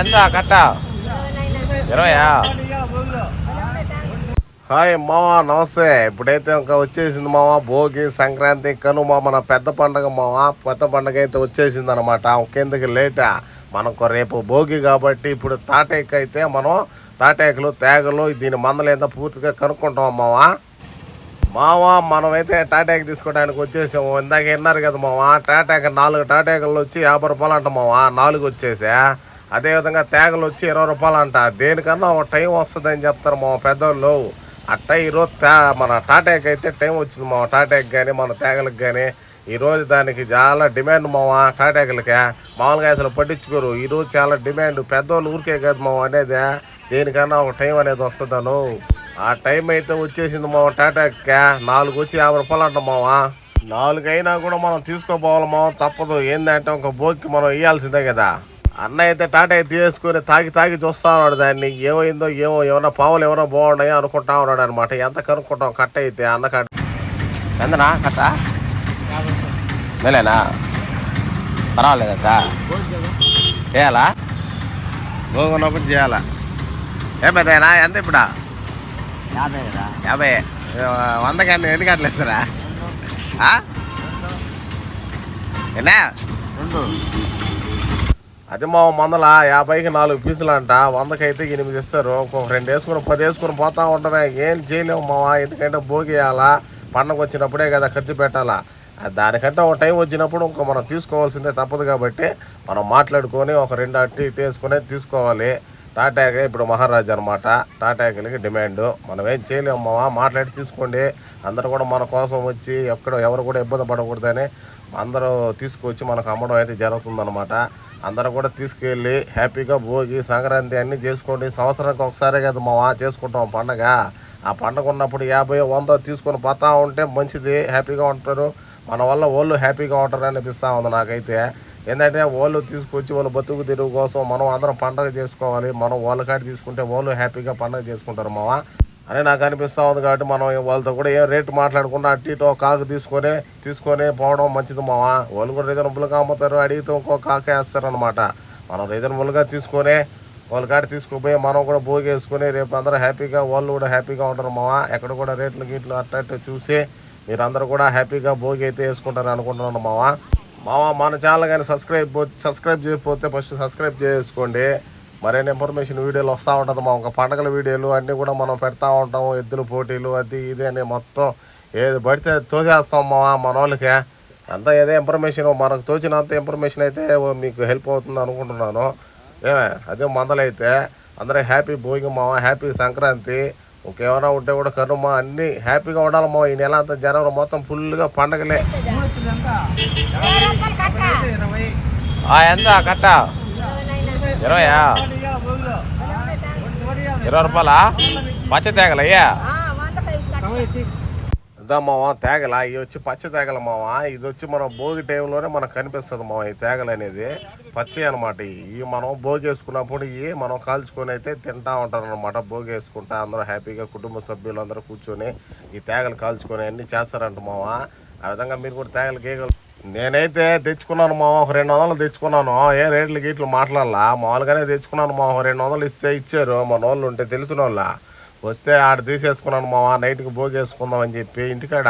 ఎంత? కట్ట. ఇరవయా? హాయ్ మామ నమస్తే. ఇప్పుడైతే ఇంకా వచ్చేసింది మామ భోగి సంక్రాంతి కనుమ మన పెద్ద పండగ మామ. పెద్ద పండగ అయితే వచ్చేసింది అనమాట ఇంకెందుకు లేటా? మనకు రేపు భోగి కాబట్టి ఇప్పుడు తాటేక్ అయితే మనం తాటేకులు తేగలు దీని మందలేందో పూర్తిగా కనుక్కుంటాం మామ. మావా మనమైతే టాటాక్ తీసుకోవడానికి వచ్చేసాము. ఇందాక విన్నారు కదా మావా టాటాక్ నాలుగు టాటాకులు వచ్చి యాభై రూపాయలు అంట మావా నాలుగు వచ్చేసా. అదేవిధంగా తేగలు వచ్చి ఇరవై రూపాయలు అంట. దేనికన్నా ఒక టైం వస్తుందని చెప్తారు మా పెద్దోళ్ళు. అట్ట ఈరోజు తా మన టాటాక్ అయితే టైం వచ్చింది మా టాటాక్ కానీ మన తేగలకు కానీ ఈరోజు దానికి చాలా డిమాండ్ మావా టాటాకులకే. మామూలుగా అసలు పట్టించుకోరు. ఈరోజు చాలా డిమాండ్. పెద్దోళ్ళు ఊరికే కాదు మావా అనేది. దేనికన్నా ఒక టైం అనేది వస్తుందను. ఆ టైం అయితే వచ్చేసింది మామ క్యా? నాలుగు వచ్చి యాభై రూపాయలు అంట మామ నాలుగు అయినా కూడా మనం తీసుకోపోవాలి మామ తప్పదు. ఏంటంటే ఒక బోక్కి మనం ఇవ్వాల్సిందే కదా. అన్న అయితే టాటా తీసుకొని తాగి తాగి చూస్తా ఉన్నాడు దాన్ని. ఏమైందో ఏమో ఏమైనా పావులు ఏమైనా బాగున్నాయో అనుకుంటా ఉన్నాడు అనమాట ఎంత కనుక్కుంటాం కట్ట అయితే అన్న కట్ట. ఎంతనా కట్ట? మేలేనా? పర్వాలేదట. చేయాలా? బాగున్నప్పుడు చేయాలా? ఏ పెద్ద ఎంత ఇప్పుడా? యాభై యాభై. వందకి ఎన్ని గంటలు ఇస్తారా? ఆ? ఎన్నా? రెండు. అది మా మందల యాభైకి నాలుగు పీసులు అంట వందకైతే ఎనిమిది ఇస్తారు. ఒక్కొక్క రెండు వేసుకుని పది వేసుకుని పోతా ఉంటామే ఏం చేయలేము మావా ఎందుకంటే భోగియాలా పండగ వచ్చినప్పుడే కదా ఖర్చు పెట్టాలా? ఆ దానికంటే ఒక టైం వచ్చినప్పుడు ఇంకా మనం తీసుకోవాల్సిందే తప్పదు కాబట్టి మనం మాట్లాడుకొని ఒక రెండు అట్టి ఇటు వేసుకొని తీసుకోవాలి. టాటాకే ఇప్పుడు మహారాజు అనమాట టాటాకులకి డిమాండ్. మనం ఏం చేయలేము మావా మాట్లాడి తీసుకోండి అందరూ కూడా మన కోసం వచ్చి ఎక్కడ ఎవరు కూడా ఇబ్బంది పడకూడదని అందరూ తీసుకొచ్చి మనకు అమ్మడం అయితే జరుగుతుందన్నమాట. అందరూ కూడా తీసుకెళ్ళి హ్యాపీగా భోగి సంక్రాంతి అన్నీ చేసుకోండి. సంవత్సరానికి ఒకసారి కదా మావా చేసుకుంటాం పండగ. ఆ పండగ ఉన్నప్పుడు యాభై వందో తీసుకొని పోతా ఉంటే మంచిది హ్యాపీగా ఉంటారు. మన వల్ల వాళ్ళు హ్యాపీగా ఉంటారు అనిపిస్తూ ఉంది నాకైతే. ఏంటంటే వాళ్ళు తీసుకొచ్చి వాళ్ళు బతుకు తెరువు కోసం మనం అందరం పండగ చేసుకోవాలి. మనం వాళ్ళ కాడ తీసుకుంటే వాళ్ళు హ్యాపీగా పండగ చేసుకుంటారు మావా. అని నాకు అనిపిస్తూ ఉంది కాబట్టి మనం వాళ్ళతో కూడా ఏం రేటు మాట్లాడకుండా అటు ఇటు కాకు తీసుకొని తీసుకొని పోవడం మంచిది మావా. వాళ్ళు కూడా రీజనబుల్గా అమ్ముతారు అడిగితే ఇంకో కాక వేస్తారు అనమాట మనం రీజనబుల్గా తీసుకొని వాళ్ళ కాడ తీసుకుపోయి మనం కూడా భోగి వేసుకొని రేపు అందరూ హ్యాపీగా వాళ్ళు కూడా హ్యాపీగా ఉంటారు మావా. ఎక్కడ కూడా రేట్లు గీట్లు అట్ట చూసి మీరు అందరూ కూడా హ్యాపీగా భోగి అయితే వేసుకుంటారు అనుకుంటున్నాను మావా. మావా మన ఛానల్ కానీ సబ్స్క్రైబ్ సబ్స్క్రైబ్ చేయకపోతే ఫస్ట్ సబ్స్క్రైబ్ చేసుకోండి. మరైన ఇన్ఫర్మేషన్ వీడియోలు వస్తూ ఉంటుంది మా ఒక పండగల వీడియోలు అన్నీ కూడా మనం పెడతా ఉంటాము ఎద్దుల పోటీలు అది ఇది అని మొత్తం ఏది పడితే తోసేస్తాం మా మన వాళ్ళకి అంతా ఏదో ఇన్ఫర్మేషన్ మనకు తోచినంత ఇన్ఫర్మేషన్ అయితే మీకు హెల్ప్ అవుతుంది అనుకుంటున్నాను. ఏమే? అదే మందలైతే అందరూ హ్యాపీ భోగి మావ హ్యాపీ సంక్రాంతి. ఇంకేమైనా ఉంటే కూడా కనుమ అన్నీ హ్యాపీగా ఉండాలి మా ఈ నెల అంతా జనవరి మొత్తం ఫుల్గా పండగలే. ఎంత? ఎంత కట్ట? ఇరవయా? ఇరవై రూపాయలా? పచ్చ తేగలయ్యా ఇదా మావ తేగల. ఇవి వచ్చి పచ్చ తేగల మావా. ఇది వచ్చి మనం భోగి టైంలోనే మనకు కనిపిస్తుంది మామ ఈ తేగలు అనేది. పచ్చి అనమాట ఇవి. మనం భోగి వేసుకున్నప్పుడు ఇవి మనం కాల్చుకొని అయితే తింటా ఉంటారు అనమాట భోగి వేసుకుంటా అందరూ హ్యాపీగా కుటుంబ సభ్యులు అందరూ కూర్చొని ఈ తేగలు కాల్చుకొని అన్నీ చేస్తారంట మావా. ఆ విధంగా మీరు కూడా తేగలు గీగలు. నేనైతే తెచ్చుకున్నాను మా ఒక రెండు వందలు తెచ్చుకున్నాను. ఏ రేట్లు గీట్లు మాట్లాడాలా? మామూలుగానే తెచ్చుకున్నాను మా ఒక రెండు వందలు ఇస్తే ఇచ్చారు. మన వాళ్ళు ఉంటే తెలిసిన వాళ్ళ వస్తే ఆడ తీసేసుకున్నాను మావా నైట్కి భోగి వేసుకుందాం అని చెప్పి ఇంటికాడ.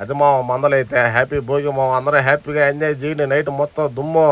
అది మా మందలైతే హ్యాపీ భోగి. మా అందరూ హ్యాపీగా ఎంజాయ్ చేయండి. నైట్ మొత్తం దుమ్ము.